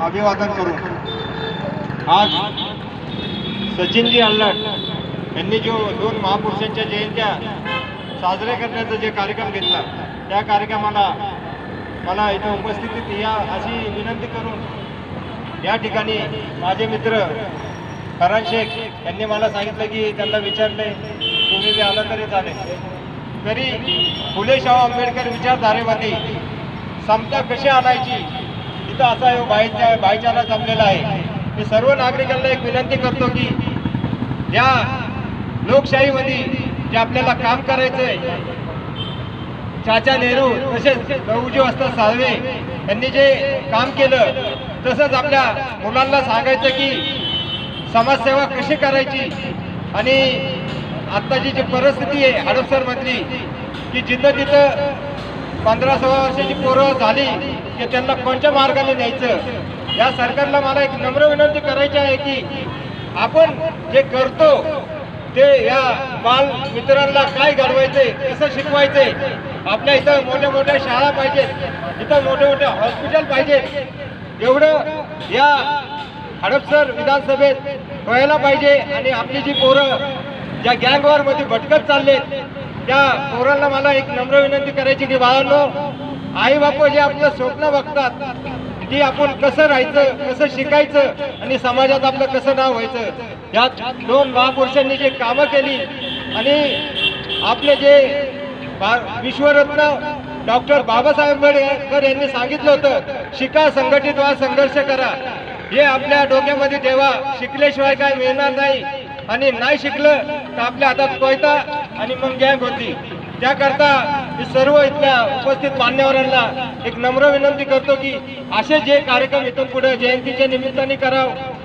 अभिवादन करू आज सचिनजी अल्लट यांनी जो दोन महापुरुषांच्या जयंत्या साजऱ्या करण्याचा जे कार्यक्रम घेतला त्या कार्यक्रमाला मला इथं उपस्थितीत या अशी विनंती करून या ठिकाणी माझे मित्र करण शेख यांनी मला सांगितलं की त्यांना विचारले तुम्ही बी आला तरी चालेल. तरी फुले शाहू आंबेडकर विचारधारेमध्ये समता कशी आणायची? तिथं असा यो बायचा बायचारा जमलेला आहे. मी सर्व नागरिकांना एक विनंती करतो की या लोकशाहीमध्ये जे आपल्याला काम करायचं आहे चाचा नेहरू तसेच गहूजी असता साळवे यांनी जे काम केलं तसंच आपल्या मुलांना सांगायचं की समाजसेवा कशी करायची आणि आत्ताची जी परिस्थिती आहे हडपसरमधली की जिथं तिथं पंधरा सोळा वर्षाची पोरं झाली की त्यांना कोणत्या मार्गाने न्यायचं? या सरकारला मला एक नम्र विनंती करायची आहे की आपण जे करतो ते या बाल मित्रांना काय घडवायचे कसं शिकवायचे आपल्या इथं मोठ्या मोठ्या शाळा पाहिजेत इथं मोठे मोठे हॉस्पिटल पाहिजेत. एवढं या हडपसर विधानसभेत व्हायला पाहिजे आणि आपली जी पोरं ज्या गँगवॉरमध्ये भटकत चाललेत त्या पोरांना मला एक नम्र विनंती करायची की बाळांनो आई बापू जे आपलं स्वप्न बघतात की आपण कसं राहायचं कसं शिकायचं आणि समाजात आपलं कसं नाव व्हायचं या दोन महापुरुषांनी जे कामं केली आणि आपले जे भा- विश्वरत्न डॉक्टर बाबासाहेब आंबेडकर यांनी सांगितलं होतं शिका संघटित व्हा संघर्ष करा. हे आपल्या डोक्यामध्ये ठेवा शिकल्याशिवाय काय मिळणार नाही आणि नाही शिकलं तर आपल्या हातात कोयता आणि मग गँग होती. त्याकरता मी सर्व इथल्या उपस्थित मान्यवरांना एक नम्र विनंती करतो की असे जे कार्यक्रम इथून पुढे जयंतीच्या निमित्ताने करावं